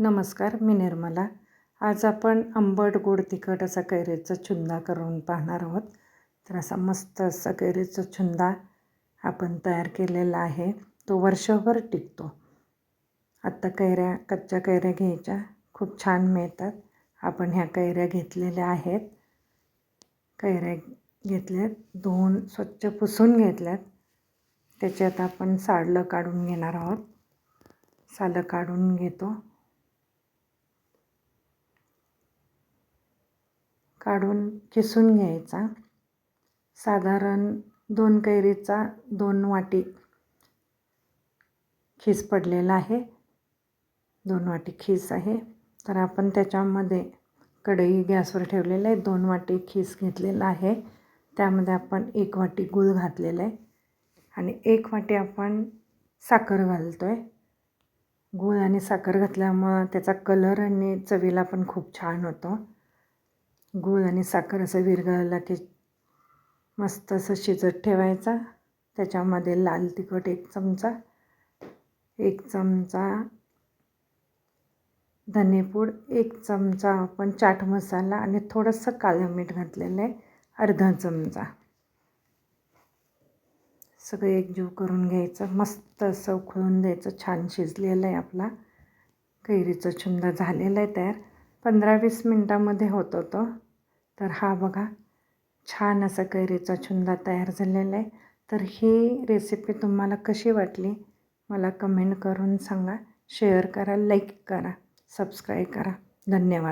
नमस्कार मी निर्मला. आज आपण आंबट गोड तिखट असा कैरीचा छुंदा करून पाहणार आहोत. तर असा मस्त असा कैरीचा छुंदा आपण तयार केलेला आहे. तो वर्षभर टिकतो. आत्ता कैऱ्या कच्च्या कैऱ्या घ्यायच्या. खूप छान मिळतात. आपण ह्या कैऱ्या घेतलेल्या आहेत. कैऱ्या घेतल्यात धुवून स्वच्छ पुसून घेतल्यात. त्याच्यात आपण साडलं काढून घेणार आहोत. सालं काढून घेतो. काढून किसून घ्यायचा. साधारण दोन कैरीचा दोन वाटी खीस पडलेला आहे. दोन वाटी खीस आहे. तर आपण त्याच्यामध्ये कढई गॅसवर ठेवलेलं आहे. दोन वाटी खीस घेतलेला आहे. त्यामध्ये आपण एक वाटी गूळ घातलेला आहे. आणि एक वाटी आपण साखर घालतो आहे गूळ आणि साखर घातल्यामुळं त्याचा कलर आणि चवीला पण खूप छान होतो. गूळ आणि साखर असं विरघळला की मस्त असं शिजत ठेवायचा. त्याच्यामध्ये लाल तिखट एक चमचा एक चमचा धनेपूड एक चमचा आपण चाट मसाला आणि थोडंसं काळं मीठ घातलेलं आहे अर्धा चमचा. सगळं एकजीव करून घ्यायचं. मस्त असं उकळून द्यायचं. छान शिजलेलं आहे आपला. कैरीचं छुंदा झालेला आहे तयार. पंधरा वीस मिनटामध्ये होत होतो. तर हा बघा छान असा कैरीचा छुंदा तयार झालेला आहे. तर ही रेसिपी तुम्हाला कशी वाटली मला कमेंट करून सांगा. शेअर करा लाईक करा सबस्क्राईब करा. धन्यवाद.